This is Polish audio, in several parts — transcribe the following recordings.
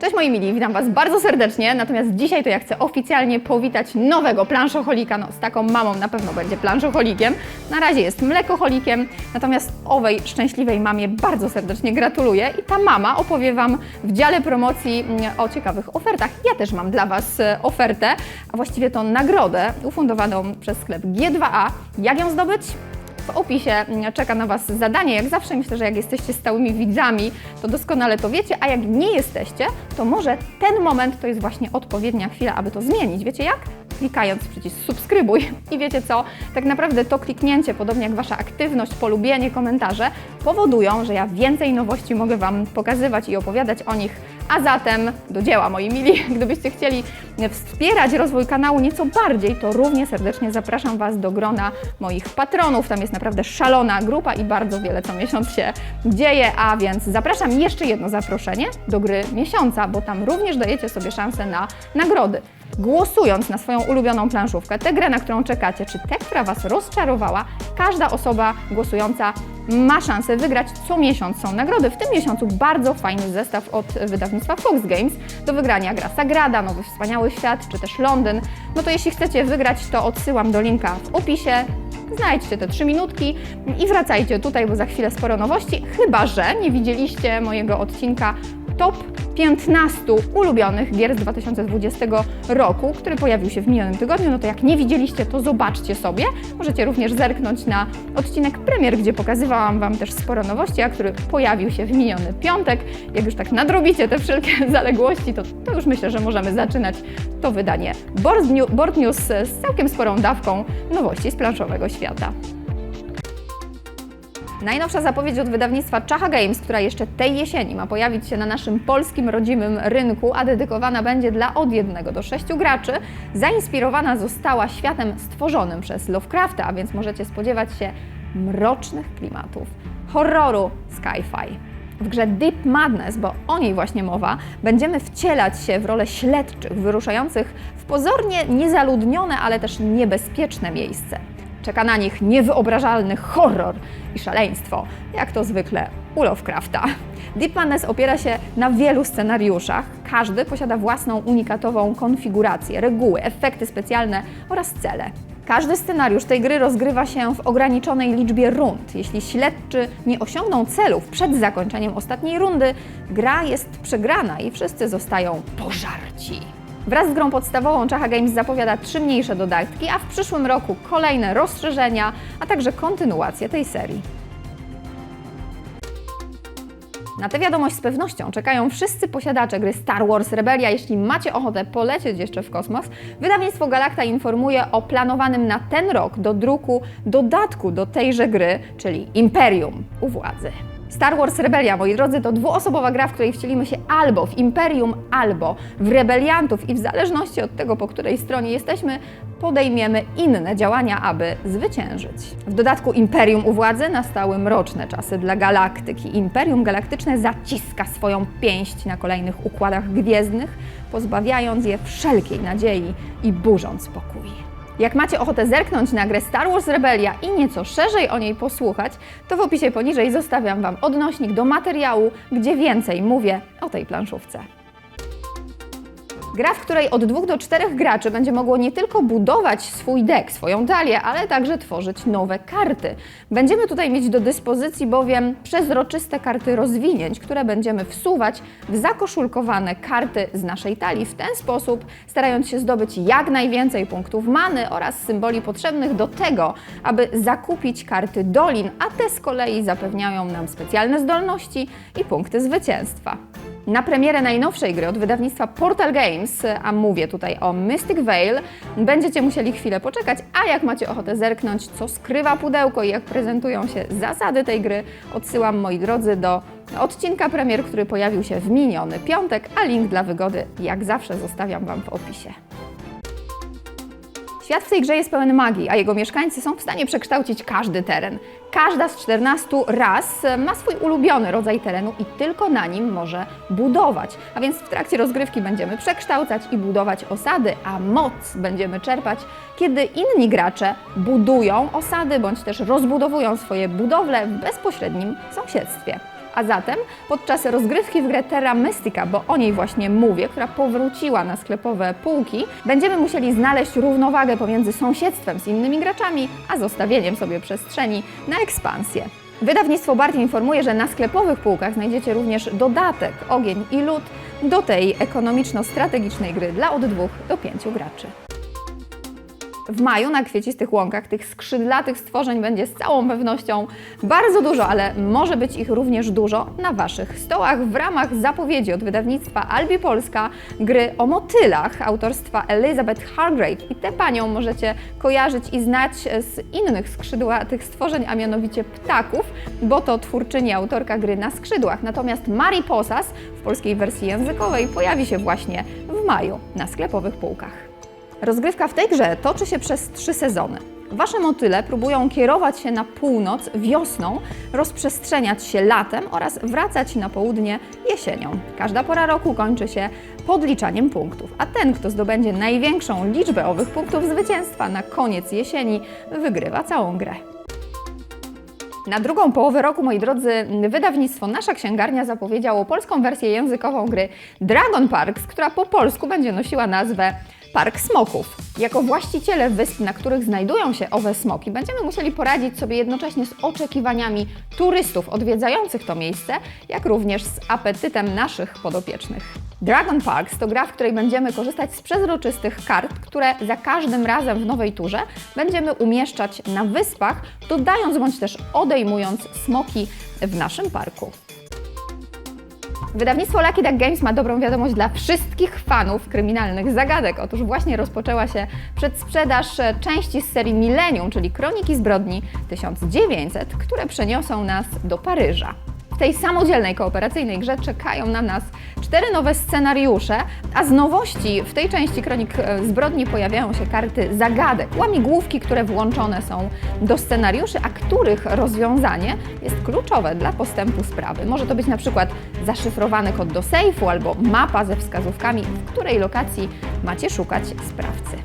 Cześć moi mili, witam Was bardzo serdecznie, natomiast dzisiaj to ja chcę oficjalnie powitać nowego planszoholika, no z taką mamą na pewno będzie planszoholikiem, na razie jest mlekoholikiem, natomiast owej szczęśliwej mamie bardzo serdecznie gratuluję i ta mama opowie Wam w dziale promocji mm, o ciekawych ofertach. Ja też mam dla Was e, ofertę, a właściwie to nagrodę ufundowaną przez sklep G2A. Jak ją zdobyć? W opisie mm, czeka na Was zadanie. Jak zawsze myślę, że jak jesteście stałymi widzami, to doskonale to wiecie, a jak nie jesteście, to może ten moment to jest właśnie odpowiednia chwila, aby to zmienić. Wiecie jak? Klikając przycisk subskrybuj. I wiecie co? Tak naprawdę to kliknięcie, podobnie jak Wasza aktywność, polubienie, komentarze, powodują, że ja więcej nowości mogę Wam pokazywać i opowiadać o nich. A zatem do dzieła, moi mili. Gdybyście chcieli wspierać rozwój kanału nieco bardziej, to równie serdecznie zapraszam Was do grona moich patronów. Tam jest naprawdę szalona grupa i bardzo wiele co miesiąc się dzieje, a więc zapraszam jeszcze jedno zaproszenie do gry miesiąca, bo tam również dajecie sobie szansę na nagrody. Głosując na swoją ulubioną planszówkę, tę grę, na którą czekacie, czy tę, która Was rozczarowała, każda osoba głosująca ma szansę wygrać co miesiąc. Są nagrody. W tym miesiącu bardzo fajny zestaw od wydawnictwa Fox Games. Do wygrania gra Sagrada, Nowy Wspaniały Świat, czy też Londyn. No to jeśli chcecie wygrać, to odsyłam do linka w opisie. Znajdźcie te 3 minutki i wracajcie tutaj, bo za chwilę sporo nowości. Chyba, że nie widzieliście mojego odcinka top 15 ulubionych gier z 2020 roku, który pojawił się w minionym tygodniu. No to jak nie widzieliście, to zobaczcie sobie. Możecie również zerknąć na odcinek premier, gdzie pokazywałam Wam też sporo nowości, a który pojawił się w miniony piątek. Jak już tak nadrobicie te wszelkie zaległości, to, to już myślę, że możemy zaczynać to wydanie Board New- Board News z całkiem sporą dawką nowości z planszowego świata. Najnowsza zapowiedź od wydawnictwa Czacha Games, która jeszcze tej jesieni ma pojawić się na naszym polskim rodzimym rynku, a dedykowana będzie dla od 1 do 6 graczy, zainspirowana została światem stworzonym przez Lovecrafta, a więc możecie spodziewać się mrocznych klimatów, horroru sci-fi. W grze Deep Madness, bo o niej właśnie mowa, będziemy wcielać się w rolę śledczych wyruszających w pozornie niezaludnione, ale też niebezpieczne miejsce. Czeka na nich niewyobrażalny horror i szaleństwo, jak to zwykle u Lovecrafta. Deep Madness opiera się na wielu scenariuszach. Każdy posiada własną unikatową konfigurację, reguły, efekty specjalne oraz cele. Każdy scenariusz tej gry rozgrywa się w ograniczonej liczbie rund. Jeśli śledczy nie osiągną celów przed zakończeniem ostatniej rundy, gra jest przegrana i wszyscy zostają pożarci. Wraz z grą podstawową Czacha Games zapowiada trzy mniejsze dodatki, a w przyszłym roku kolejne rozszerzenia, a także kontynuację tej serii. Na tę wiadomość z pewnością czekają wszyscy posiadacze gry Star Wars Rebellia. Jeśli macie ochotę polecieć jeszcze w kosmos, wydawnictwo Galacta informuje o planowanym na ten rok do druku dodatku do tejże gry, czyli Imperium u władzy. Star Wars Rebellia, moi drodzy, to dwuosobowa gra, w której wcielimy się albo w Imperium, albo w rebeliantów i w zależności od tego, po której stronie jesteśmy, podejmiemy inne działania, aby zwyciężyć. W dodatku Imperium u władzy nastały mroczne czasy dla galaktyki. Imperium Galaktyczne zaciska swoją pięść na kolejnych układach gwiezdnych, pozbawiając je wszelkiej nadziei i burząc pokój. Jak macie ochotę zerknąć na grę Star Wars Rebellia i nieco szerzej o niej posłuchać, to w opisie poniżej zostawiam Wam odnośnik do materiału, gdzie więcej mówię o tej planszówce. Gra, w której od dwóch do czterech graczy będzie mogło nie tylko budować swój deck, swoją talię, ale także tworzyć nowe karty. Będziemy tutaj mieć do dyspozycji bowiem przezroczyste karty rozwinięć, które będziemy wsuwać w zakoszulkowane karty z naszej talii w ten sposób, starając się zdobyć jak najwięcej punktów many oraz symboli potrzebnych do tego, aby zakupić karty dolin, a te z kolei zapewniają nam specjalne zdolności i punkty zwycięstwa. Na premierę najnowszej gry od wydawnictwa Portal Games, a mówię tutaj o Mystic Veil, będziecie musieli chwilę poczekać, a jak macie ochotę zerknąć, co skrywa pudełko i jak prezentują się zasady tej gry, odsyłam moi drodzy do odcinka premier, który pojawił się w miniony piątek, a link dla wygody jak zawsze zostawiam Wam w opisie. Świat w tej grze jest pełen magii, a jego mieszkańcy są w stanie przekształcić każdy teren. Każda z 14 ras ma swój ulubiony rodzaj terenu i tylko na nim może budować. A więc w trakcie rozgrywki będziemy przekształcać i budować osady, a moc będziemy czerpać, kiedy inni gracze budują osady bądź też rozbudowują swoje budowle w bezpośrednim sąsiedztwie. A zatem podczas rozgrywki w grę Terra Mystica, bo o niej właśnie mówię, która powróciła na sklepowe półki, będziemy musieli znaleźć równowagę pomiędzy sąsiedztwem z innymi graczami, a zostawieniem sobie przestrzeni na ekspansję. Wydawnictwo Bart informuje, że na sklepowych półkach znajdziecie również dodatek Ogień i Lód do tej ekonomiczno-strategicznej gry dla od 2 do 5 graczy. W maju na kwiecistych łąkach tych skrzydlatych stworzeń będzie z całą pewnością bardzo dużo, ale może być ich również dużo na Waszych stołach w ramach zapowiedzi od wydawnictwa Albi Polska gry o motylach autorstwa Elizabeth Hargrave. I tę panią możecie kojarzyć i znać z innych skrzydłatych stworzeń, a mianowicie ptaków, bo to twórczyni autorka gry na skrzydłach. Natomiast Mari Posas w polskiej wersji językowej pojawi się właśnie w maju na sklepowych półkach. Rozgrywka w tej grze toczy się przez trzy sezony. Wasze motyle próbują kierować się na północ wiosną, rozprzestrzeniać się latem oraz wracać na południe jesienią. Każda pora roku kończy się podliczaniem punktów, a ten, kto zdobędzie największą liczbę owych punktów zwycięstwa na koniec jesieni, wygrywa całą grę. Na drugą połowę roku, moi drodzy, wydawnictwo Nasza Księgarnia zapowiedziało polską wersję językową gry Dragon Parks, która po polsku będzie nosiła nazwę Park Smoków. Jako właściciele wysp, na których znajdują się owe smoki, będziemy musieli poradzić sobie jednocześnie z oczekiwaniami turystów odwiedzających to miejsce, jak również z apetytem naszych podopiecznych. Dragon Parks to gra, w której będziemy korzystać z przezroczystych kart, które za każdym razem w nowej turze będziemy umieszczać na wyspach, dodając bądź też odejmując smoki w naszym parku. Wydawnictwo Lucky Duck Games ma dobrą wiadomość dla wszystkich fanów kryminalnych zagadek. Otóż właśnie rozpoczęła się przedsprzedaż części z serii Millennium, czyli Kroniki Zbrodni 1900, które przeniosą nas do Paryża. Tej samodzielnej kooperacyjnej grze czekają na nas cztery nowe scenariusze, a z nowości w tej części Kronik e, Zbrodni pojawiają się karty zagadek, łamigłówki, które włączone są do scenariuszy, a których rozwiązanie jest kluczowe dla postępu sprawy. Może to być na przykład zaszyfrowany kod do sejfu albo mapa ze wskazówkami, w której lokacji macie szukać sprawcy.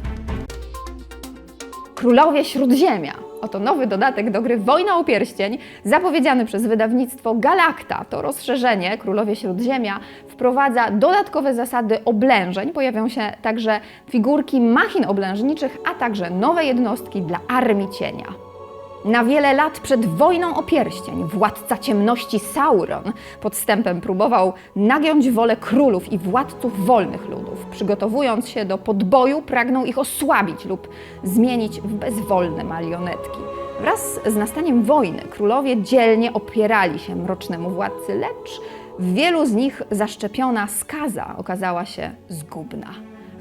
Królowie Śródziemia. Oto nowy dodatek do gry Wojna o Pierścień, zapowiedziany przez wydawnictwo Galacta. To rozszerzenie Królowie Śródziemia wprowadza dodatkowe zasady oblężeń. Pojawią się także figurki machin oblężniczych, a także nowe jednostki dla Armii Cienia. Na wiele lat przed wojną o pierścień władca ciemności Sauron podstępem próbował nagiąć wolę królów i władców wolnych ludów. Przygotowując się do podboju, pragnął ich osłabić lub zmienić w bezwolne marionetki. Wraz z nastaniem wojny królowie dzielnie opierali się mrocznemu władcy, lecz w wielu z nich zaszczepiona skaza okazała się zgubna.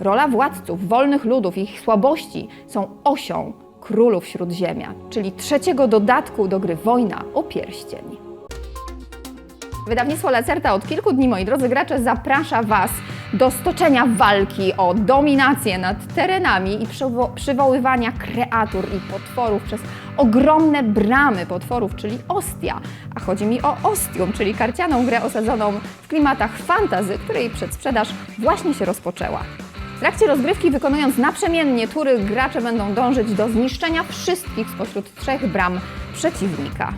Rola władców wolnych ludów i ich słabości są osią Królów Śródziemia, czyli trzeciego dodatku do gry Wojna o Pierścień. Wydawnictwo Lacerta od kilku dni, moi drodzy gracze, zaprasza Was do stoczenia walki o dominację nad terenami i przywo- przywoływania kreatur i potworów przez ogromne bramy potworów, czyli Ostia. A chodzi mi o Ostium, czyli karcianą grę osadzoną w klimatach fantazy, której przedsprzedaż właśnie się rozpoczęła. W trakcie rozgrywki, wykonując naprzemiennie tury, gracze będą dążyć do zniszczenia wszystkich spośród trzech bram przeciwnika.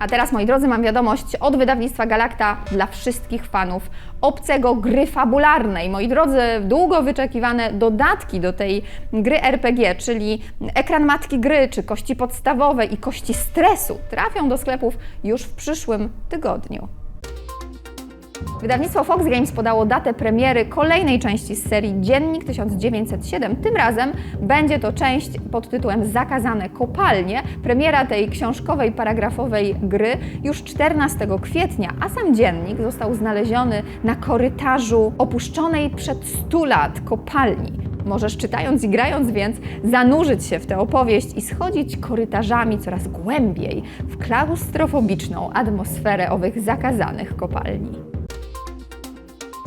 A teraz, moi drodzy, mam wiadomość od wydawnictwa Galacta dla wszystkich fanów obcego gry fabularnej. Moi drodzy, długo wyczekiwane dodatki do tej gry RPG, czyli ekran matki gry, czy kości podstawowe i kości stresu, trafią do sklepów już w przyszłym tygodniu. Wydawnictwo Fox Games podało datę premiery kolejnej części z serii Dziennik 1907. Tym razem będzie to część pod tytułem Zakazane kopalnie. Premiera tej książkowej, paragrafowej gry już 14 kwietnia, a sam dziennik został znaleziony na korytarzu opuszczonej przed 100 lat kopalni. Możesz czytając i grając więc zanurzyć się w tę opowieść i schodzić korytarzami coraz głębiej w klaustrofobiczną atmosferę owych zakazanych kopalni.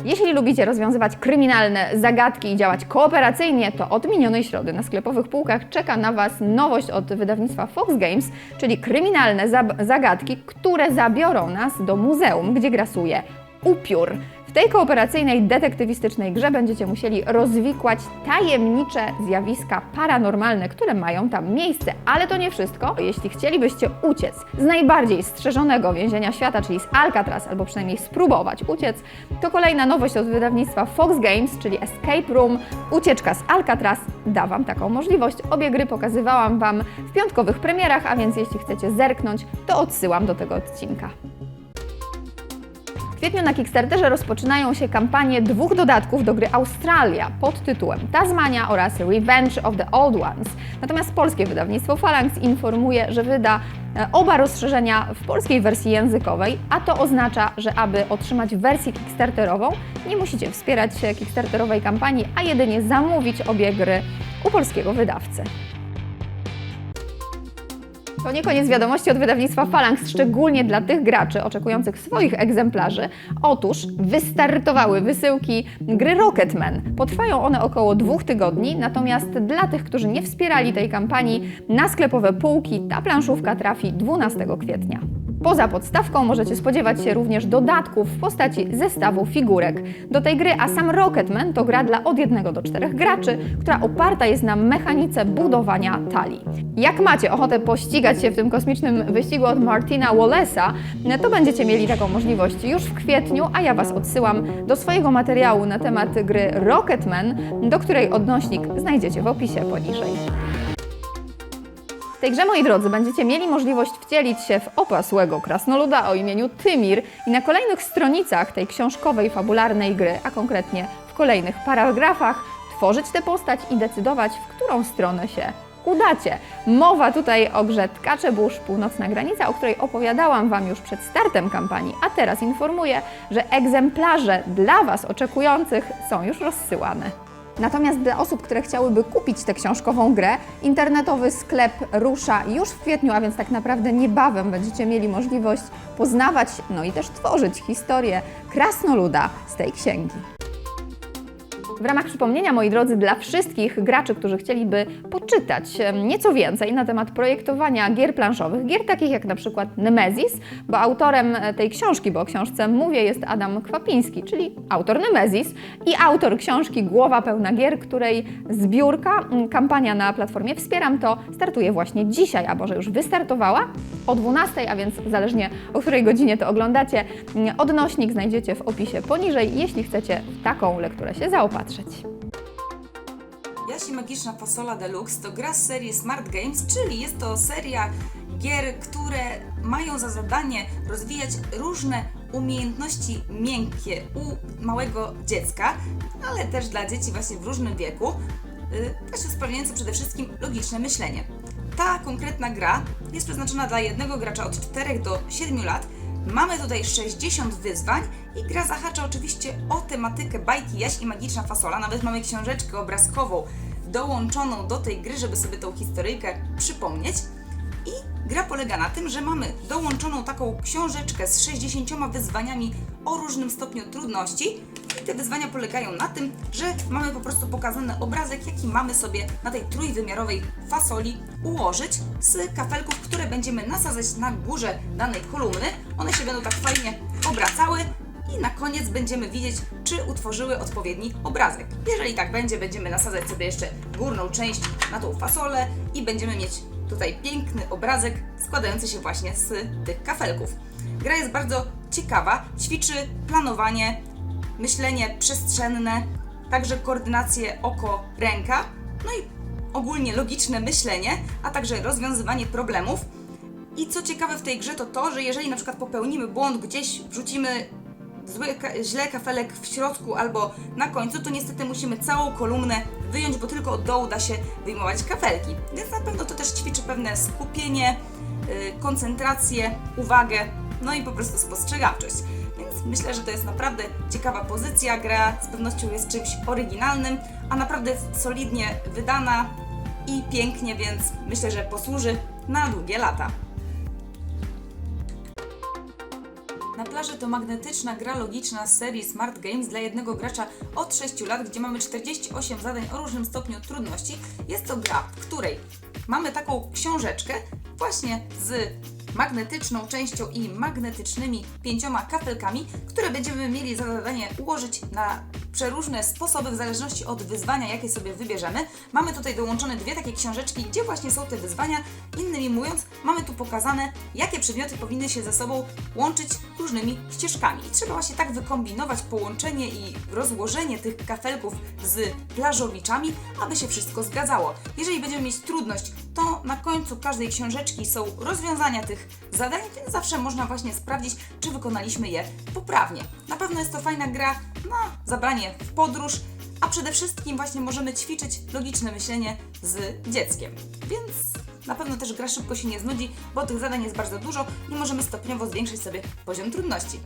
Jeśli lubicie rozwiązywać kryminalne zagadki i działać kooperacyjnie, to od minionej środy na sklepowych półkach czeka na Was nowość od wydawnictwa Fox Games, czyli kryminalne zagadki, które zabiorą nas do muzeum, gdzie grasuje upiór. W tej kooperacyjnej, detektywistycznej grze będziecie musieli rozwikłać tajemnicze zjawiska paranormalne, które mają tam miejsce. Ale to nie wszystko. Jeśli chcielibyście uciec z najbardziej strzeżonego więzienia świata, czyli z Alcatraz, albo przynajmniej spróbować uciec, to kolejna nowość od wydawnictwa Fox Games, czyli Escape Room, ucieczka z Alcatraz da Wam taką możliwość. Obie gry pokazywałam Wam w piątkowych premierach, a więc jeśli chcecie zerknąć, to odsyłam do tego odcinka. Kwietniu na Kickstarterze rozpoczynają się kampanie dwóch dodatków do gry Australia pod tytułem Tasmania oraz Revenge of the Old Ones. Natomiast polskie wydawnictwo Phalanx informuje, że wyda e, oba rozszerzenia w polskiej wersji językowej, a to oznacza, że aby otrzymać wersję Kickstarterową, nie musicie wspierać e, Kickstarterowej kampanii, a jedynie zamówić obie gry u polskiego wydawcy. To nie koniec wiadomości od wydawnictwa Phalanx, szczególnie dla tych graczy oczekujących swoich egzemplarzy. Otóż wystartowały wysyłki gry Rocketman. Potrwają one około dwóch tygodni, natomiast dla tych, którzy nie wspierali tej kampanii, na sklepowe półki ta planszówka trafi 12 kwietnia. Poza podstawką możecie spodziewać się również dodatków w postaci zestawu figurek do tej gry, a sam Rocketman to gra dla od 1 do 4 graczy, która oparta jest na mechanice budowania talii. Jak macie ochotę pościgać się w tym kosmicznym wyścigu od Martina Wallace'a, to będziecie mieli taką możliwość już w kwietniu, a ja Was odsyłam do swojego materiału na temat gry Rocketman, do której odnośnik znajdziecie w opisie poniżej. Tej grze, moi drodzy, będziecie mieli możliwość wcielić się w opasłego krasnoluda o imieniu Tymir i na kolejnych stronicach tej książkowej, fabularnej gry, a konkretnie w kolejnych paragrafach, tworzyć tę postać i decydować, w którą stronę się udacie. Mowa tutaj o grze Tkaczebórz, Północna Granica, o której opowiadałam Wam już przed startem kampanii, a teraz informuję, że egzemplarze dla Was oczekujących są już rozsyłane. Natomiast dla osób, które chciałyby kupić tę książkową grę, internetowy sklep rusza już w kwietniu, a więc tak naprawdę niebawem będziecie mieli możliwość poznawać, no i też tworzyć historię krasnoluda z tej księgi. W ramach przypomnienia, moi drodzy, dla wszystkich graczy, którzy chcieliby poczytać nieco więcej na temat projektowania gier planszowych, gier takich jak na przykład Nemesis, bo autorem e, tej książki, bo o książce mówię, jest Adam Kwapiński, czyli autor Nemesis i autor książki Głowa pełna gier, której zbiórka, kampania na platformie Wspieram to startuje właśnie dzisiaj, a może już wystartowała o 12, a więc zależnie o której godzinie to oglądacie, odnośnik znajdziecie w opisie poniżej, jeśli chcecie w taką lekturę się zaopatrzyć. Jasi Magiczna Fasola Deluxe to gra z serii Smart Games, czyli jest to seria gier, które mają za zadanie rozwijać różne umiejętności miękkie u małego dziecka, ale też dla dzieci właśnie w różnym wieku, yy, właśnie usprawniające przede wszystkim logiczne myślenie. Ta konkretna gra jest przeznaczona dla jednego gracza od 4 do 7 lat. Mamy tutaj 60 wyzwań i gra zahacza oczywiście o tematykę bajki Jaś i Magiczna Fasola. Nawet mamy książeczkę obrazkową dołączoną do tej gry, żeby sobie tą historyjkę przypomnieć. I gra polega na tym, że mamy dołączoną taką książeczkę z 60 wyzwaniami o różnym stopniu trudności. I te wyzwania polegają na tym, że mamy po prostu pokazany obrazek, jaki mamy sobie na tej trójwymiarowej fasoli ułożyć z kafelków, które będziemy nasadzać na górze danej kolumny. One się będą tak fajnie obracały i na koniec będziemy widzieć, czy utworzyły odpowiedni obrazek. Jeżeli tak będzie, będziemy nasadzać sobie jeszcze górną część na tą fasolę i będziemy mieć tutaj piękny obrazek składający się właśnie z tych kafelków. Gra jest bardzo ciekawa, ćwiczy planowanie, myślenie przestrzenne, także koordynację oko-ręka, no i ogólnie logiczne myślenie, a także rozwiązywanie problemów. I co ciekawe w tej grze to to, że jeżeli na przykład popełnimy błąd gdzieś, wrzucimy zły, źle kafelek w środku albo na końcu, to niestety musimy całą kolumnę wyjąć, bo tylko od dołu da się wyjmować kafelki. Więc na pewno to też ćwiczy pewne skupienie, yy, koncentrację, uwagę, no i po prostu spostrzegawczość. Myślę, że to jest naprawdę ciekawa pozycja. Gra z pewnością jest czymś oryginalnym, a naprawdę solidnie wydana i pięknie, więc myślę, że posłuży na długie lata. Na plaży to magnetyczna gra logiczna z serii Smart Games dla jednego gracza od 6 lat, gdzie mamy 48 zadań o różnym stopniu trudności. Jest to gra, w której mamy taką książeczkę właśnie z magnetyczną częścią i magnetycznymi pięcioma kafelkami, które będziemy mieli za zadanie ułożyć na przeróżne sposoby w zależności od wyzwania, jakie sobie wybierzemy. Mamy tutaj dołączone dwie takie książeczki, gdzie właśnie są te wyzwania. Innymi mówiąc, mamy tu pokazane, jakie przedmioty powinny się ze sobą łączyć różnymi ścieżkami. I trzeba właśnie tak wykombinować połączenie i rozłożenie tych kafelków z plażowiczami, aby się wszystko zgadzało. Jeżeli będziemy mieć trudność, to na końcu każdej książeczki są rozwiązania tych zadań, więc zawsze można właśnie sprawdzić, czy wykonaliśmy je poprawnie. Na pewno jest to fajna gra na zabranie w podróż, a przede wszystkim właśnie możemy ćwiczyć logiczne myślenie z dzieckiem. Więc na pewno też gra szybko się nie znudzi, bo tych zadań jest bardzo dużo i możemy stopniowo zwiększyć sobie poziom trudności.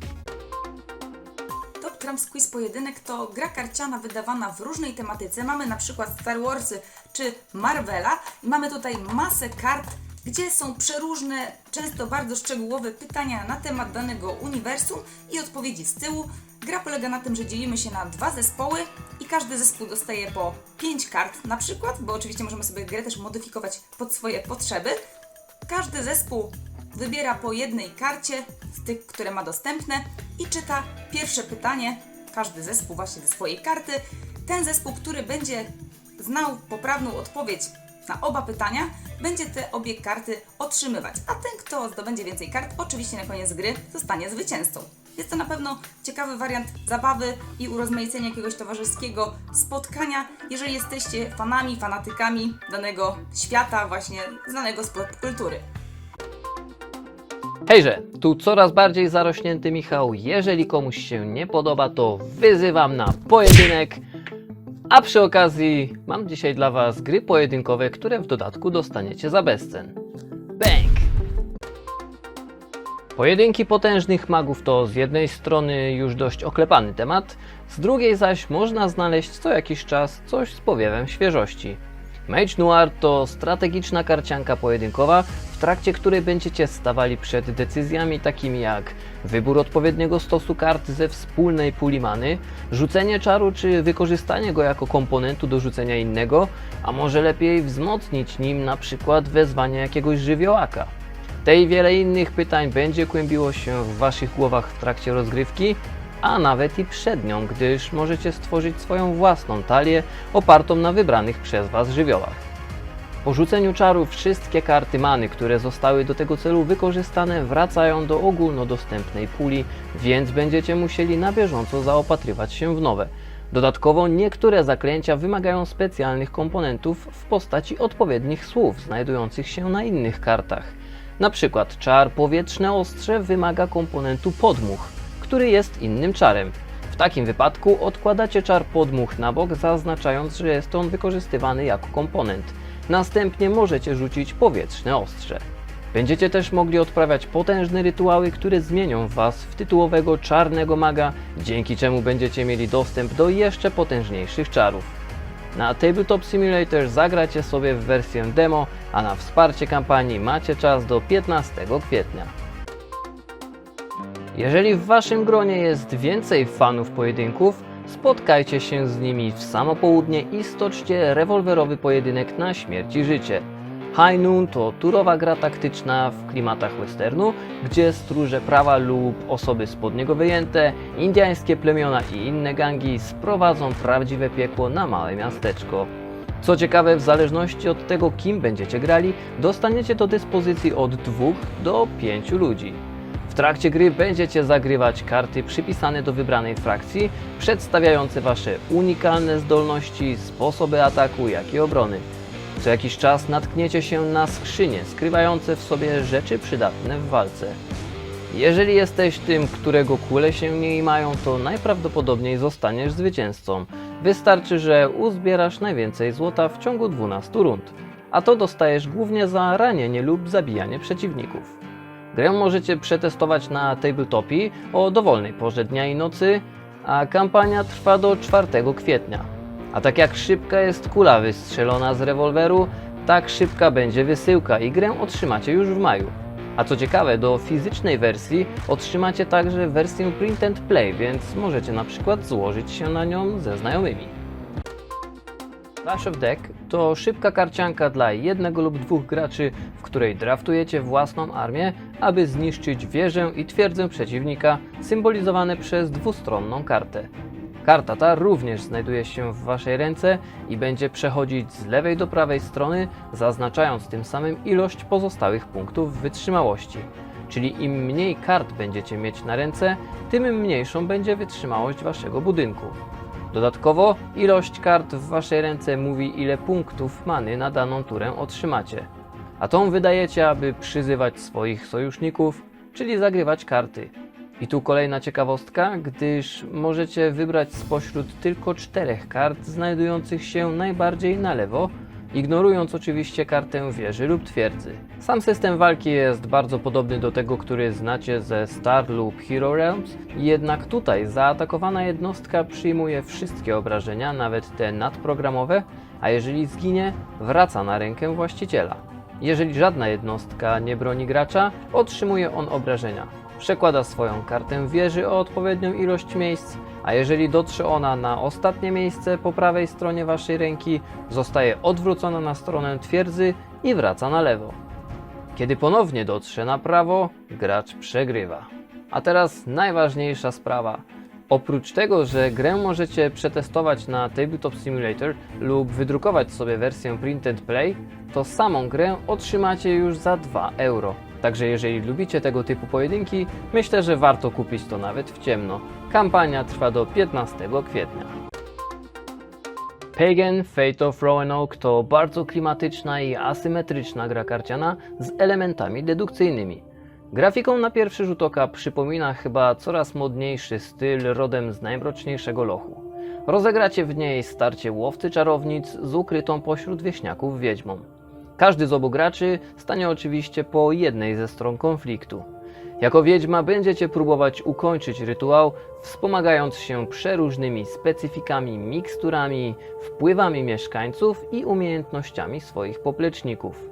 Top Trumps Quiz Pojedynek to gra karciana wydawana w różnej tematyce. Mamy na przykład Star Warsy czy Marvela i mamy tutaj masę kart, gdzie są przeróżne, często bardzo szczegółowe pytania na temat danego uniwersum i odpowiedzi z tyłu. Gra polega na tym, że dzielimy się na dwa zespoły i każdy zespół dostaje po 5 kart na przykład, bo oczywiście możemy sobie grę też modyfikować pod swoje potrzeby. Każdy zespół wybiera po jednej karcie z tych, które ma dostępne i czyta pierwsze pytanie, każdy zespół właśnie ze swojej karty. Ten zespół, który będzie znał poprawną odpowiedź na oba pytania, będzie te obie karty otrzymywać. A ten, kto zdobędzie więcej kart, oczywiście na koniec gry zostanie zwycięzcą. Jest to na pewno ciekawy wariant zabawy i urozmaicenia jakiegoś towarzyskiego spotkania, jeżeli jesteście fanami, fanatykami danego świata, właśnie znanego z popkultury. Hejże, tu coraz bardziej zarośnięty Michał. Jeżeli komuś się nie podoba, to wyzywam na pojedynek. A przy okazji mam dzisiaj dla Was gry pojedynkowe, które w dodatku dostaniecie za bezcen. Bang! Pojedynki potężnych magów to z jednej strony już dość oklepany temat, z drugiej zaś można znaleźć co jakiś czas coś z powiewem świeżości. Mage Noir to strategiczna karcianka pojedynkowa, w trakcie której będziecie stawali przed decyzjami takimi jak wybór odpowiedniego stosu kart ze wspólnej puli many, rzucenie czaru czy wykorzystanie go jako komponentu do rzucenia innego, a może lepiej wzmocnić nim na przykład wezwanie jakiegoś żywiołaka. Te i wiele innych pytań będzie kłębiło się w Waszych głowach w trakcie rozgrywki, a nawet i przed nią, gdyż możecie stworzyć swoją własną talię opartą na wybranych przez Was żywiołach. Po rzuceniu czaru wszystkie karty many, które zostały do tego celu wykorzystane, wracają do ogólnodostępnej puli, więc będziecie musieli na bieżąco zaopatrywać się w nowe. Dodatkowo niektóre zaklęcia wymagają specjalnych komponentów w postaci odpowiednich słów znajdujących się na innych kartach. Na przykład czar powietrzne ostrze wymaga komponentu podmuch, który jest innym czarem. W takim wypadku odkładacie czar podmuch na bok, zaznaczając, że jest on wykorzystywany jako komponent. Następnie możecie rzucić powietrzne ostrze. Będziecie też mogli odprawiać potężne rytuały, które zmienią Was w tytułowego czarnego maga, dzięki czemu będziecie mieli dostęp do jeszcze potężniejszych czarów. Na Tabletop Simulator zagracie sobie w wersję demo, a na wsparcie kampanii macie czas do 15 kwietnia. Jeżeli w Waszym gronie jest więcej fanów pojedynków, spotkajcie się z nimi w samo południe i stoczcie rewolwerowy pojedynek na śmierć i życie. High Noon to turowa gra taktyczna w klimatach westernu, gdzie stróże prawa lub osoby spod niego wyjęte, indyjskie plemiona i inne gangi sprowadzą prawdziwe piekło na małe miasteczko. Co ciekawe, w zależności od tego, kim będziecie grali, dostaniecie do dyspozycji od 2 do 5 ludzi. Trakcie gry będziecie zagrywać karty przypisane do wybranej frakcji, przedstawiające Wasze unikalne zdolności, sposoby ataku, jak i obrony. Co jakiś czas natkniecie się na skrzynie skrywające w sobie rzeczy przydatne w walce. Jeżeli jesteś tym, którego kule się nie mają, to najprawdopodobniej zostaniesz zwycięzcą. Wystarczy, że uzbierasz najwięcej złota w ciągu 12 rund, a to dostajesz głównie za ranienie lub zabijanie przeciwników. Grę możecie przetestować na tabletopie o dowolnej porze dnia i nocy, a kampania trwa do 4 kwietnia. A tak jak szybka jest kula wystrzelona z rewolweru, tak szybka będzie wysyłka i grę otrzymacie już w maju. A co ciekawe, do fizycznej wersji otrzymacie także wersję print and play, więc możecie na przykład złożyć się na nią ze znajomymi. Clash of Deck to szybka karcianka dla jednego lub dwóch graczy, w której draftujecie własną armię, aby zniszczyć wieżę i twierdzę przeciwnika, symbolizowane przez dwustronną kartę. Karta ta również znajduje się w Waszej ręce i będzie przechodzić z lewej do prawej strony, zaznaczając tym samym ilość pozostałych punktów wytrzymałości. Czyli im mniej kart będziecie mieć na ręce, tym mniejszą będzie wytrzymałość Waszego budynku. Dodatkowo ilość kart w Waszej ręce mówi ile punktów many na daną turę otrzymacie. A tą wydajecie, aby przyzywać swoich sojuszników, czyli zagrywać karty. I tu kolejna ciekawostka, gdyż możecie wybrać spośród tylko czterech kart znajdujących się najbardziej na lewo, ignorując oczywiście kartę wieży lub twierdzy. Sam system walki jest bardzo podobny do tego, który znacie ze Star lub Hero Realms, jednak tutaj zaatakowana jednostka przyjmuje wszystkie obrażenia, nawet te nadprogramowe, a jeżeli zginie, wraca na rękę właściciela. Jeżeli żadna jednostka nie broni gracza, otrzymuje on obrażenia. Przekłada swoją kartę wieży o odpowiednią ilość miejsc, a jeżeli dotrze ona na ostatnie miejsce po prawej stronie waszej ręki, zostaje odwrócona na stronę twierdzy i wraca na lewo. Kiedy ponownie dotrze na prawo, gracz przegrywa. A teraz najważniejsza sprawa. Oprócz tego, że grę możecie przetestować na Tabletop Simulator lub wydrukować sobie wersję Print and Play, to samą grę otrzymacie już za 2 euro. Także jeżeli lubicie tego typu pojedynki, myślę, że warto kupić to nawet w ciemno. Kampania trwa do 15 kwietnia. Pagan Fate of Roanoke to bardzo klimatyczna i asymetryczna gra karciana z elementami dedukcyjnymi. Grafiką na pierwszy rzut oka przypomina chyba coraz modniejszy styl rodem z najmroczniejszego lochu. Rozegracie w niej starcie łowcy czarownic z ukrytą pośród wieśniaków wiedźmą. Każdy z obu graczy stanie oczywiście po jednej ze stron konfliktu. Jako wiedźma będziecie próbować ukończyć rytuał, wspomagając się przeróżnymi specyfikami, miksturami, wpływami mieszkańców i umiejętnościami swoich popleczników.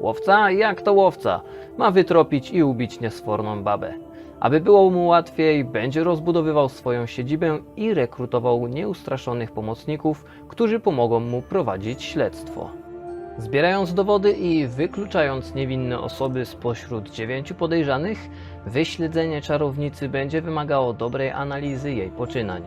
Łowca, jak to łowca, ma wytropić i ubić niesforną babę. Aby było mu łatwiej, będzie rozbudowywał swoją siedzibę i rekrutował nieustraszonych pomocników, którzy pomogą mu prowadzić śledztwo. Zbierając dowody i wykluczając niewinne osoby spośród dziewięciu podejrzanych, wyśledzenie czarownicy będzie wymagało dobrej analizy jej poczynań.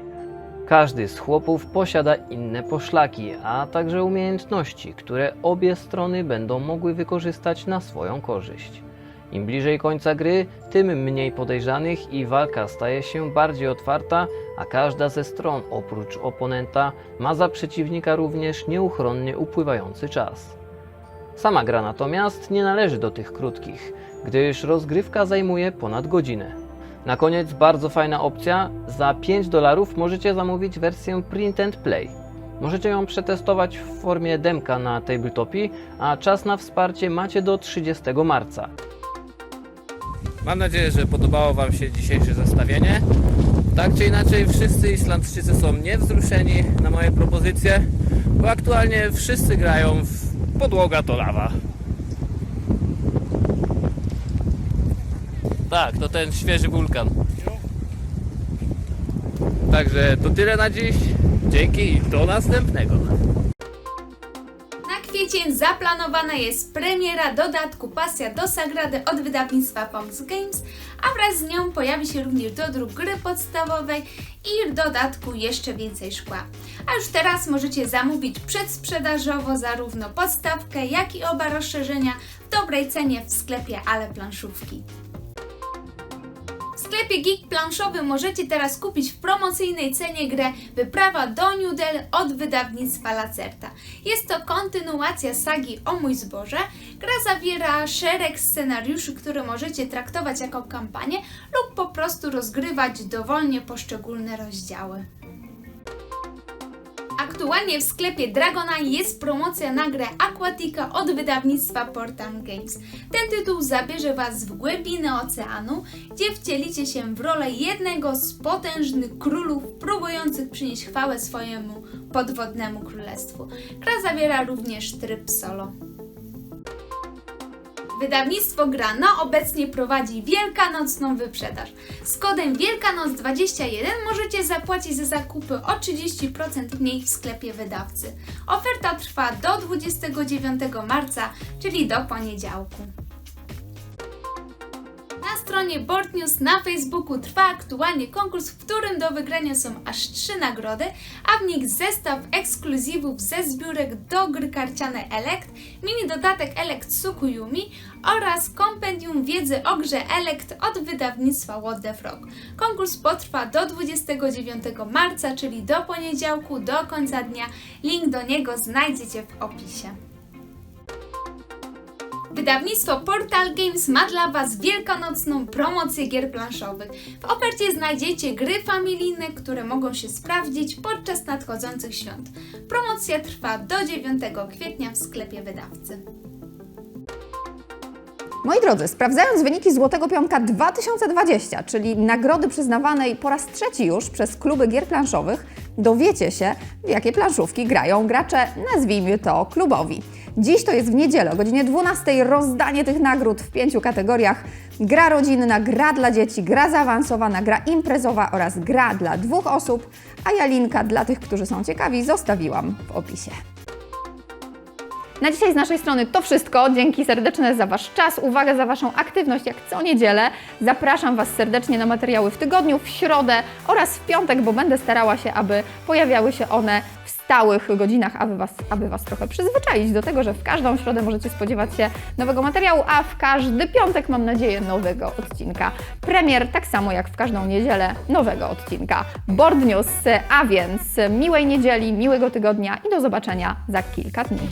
Każdy z chłopów posiada inne poszlaki, a także umiejętności, które obie strony będą mogły wykorzystać na swoją korzyść. Im bliżej końca gry, tym mniej podejrzanych i walka staje się bardziej otwarta, a każda ze stron oprócz oponenta ma za przeciwnika również nieuchronnie upływający czas. Sama gra natomiast nie należy do tych krótkich, gdyż rozgrywka zajmuje ponad godzinę. Na koniec bardzo fajna opcja, za 5 dolarów możecie zamówić wersję Print and Play. Możecie ją przetestować w formie demka na tabletopie, a czas na wsparcie macie do 30 marca. Mam nadzieję, że podobało Wam się dzisiejsze zestawienie. Tak czy inaczej, wszyscy Islandczycy są niewzruszeni na moje propozycje, bo aktualnie wszyscy grają w podłoga to lawa. Tak, to ten świeży wulkan. Także to tyle na dziś. Dzięki i do następnego. Kwiecień zaplanowana jest premiera dodatku Pasja do Sagrady od wydawnictwa Fox Games, a wraz z nią pojawi się również dodruk gry podstawowej i w dodatku jeszcze więcej szkła. A już teraz możecie zamówić przedsprzedażowo zarówno podstawkę, jak i oba rozszerzenia w dobrej cenie w sklepie Ale Planszówki. Sklepie Geek Planszowy możecie teraz kupić w promocyjnej cenie grę Wyprawa do Nudel od wydawnictwa Lacerta. Jest to kontynuacja sagi O mój zboże. Gra zawiera szereg scenariuszy, które możecie traktować jako kampanię lub po prostu rozgrywać dowolnie poszczególne rozdziały. Aktualnie w sklepie Dragona jest promocja na grę Aquatica od wydawnictwa Portam Games. Ten tytuł zabierze Was w głębiny oceanu, gdzie wcielicie się w rolę jednego z potężnych królów próbujących przynieść chwałę swojemu podwodnemu królestwu. Gra zawiera również tryb solo. Wydawnictwo Grano obecnie prowadzi wielkanocną wyprzedaż. Z kodem Wielkanoc21 możecie zapłacić za zakupy o 30% mniej w sklepie wydawcy. Oferta trwa do 29 marca, czyli do poniedziałku. Stronie Board News na Facebooku trwa aktualnie konkurs, w którym do wygrania są aż trzy nagrody, a w nich zestaw ekskluzywów ze zbiórek do gry karciane Elect, mini dodatek Elect Tsukuyumi oraz kompendium wiedzy o grze Elect od wydawnictwa What the Frog. Konkurs potrwa do 29 marca, czyli do poniedziałku, do końca dnia. Link do niego znajdziecie w opisie. Wydawnictwo Portal Games ma dla Was wielkanocną promocję gier planszowych. W ofercie znajdziecie gry familijne, które mogą się sprawdzić podczas nadchodzących świąt. Promocja trwa do 9 kwietnia w sklepie wydawcy. Moi drodzy, sprawdzając wyniki Złotego Piątka 2020, czyli nagrody przyznawanej po raz trzeci już przez kluby gier planszowych, dowiecie się, w jakie planszówki grają gracze, nazwijmy to klubowi. Dziś to jest w niedzielę o godzinie 12 rozdanie tych nagród w pięciu kategoriach. Gra rodzinna, gra dla dzieci, gra zaawansowana, gra imprezowa oraz gra dla dwóch osób, a ja linka dla tych, którzy są ciekawi, zostawiłam w opisie. Na dzisiaj z naszej strony to wszystko. Dzięki serdeczne za Wasz czas, uwagę za Waszą aktywność jak co niedzielę. Zapraszam Was serdecznie na materiały w tygodniu, w środę oraz w piątek, bo będę starała się, aby pojawiały się one w stałych godzinach, aby was, aby was trochę przyzwyczaić do tego, że w każdą środę możecie spodziewać się nowego materiału, a w każdy piątek, mam nadzieję, nowego odcinka. Premier, tak samo jak w każdą niedzielę, nowego odcinka Board News. A więc miłej niedzieli, miłego tygodnia i do zobaczenia za kilka dni.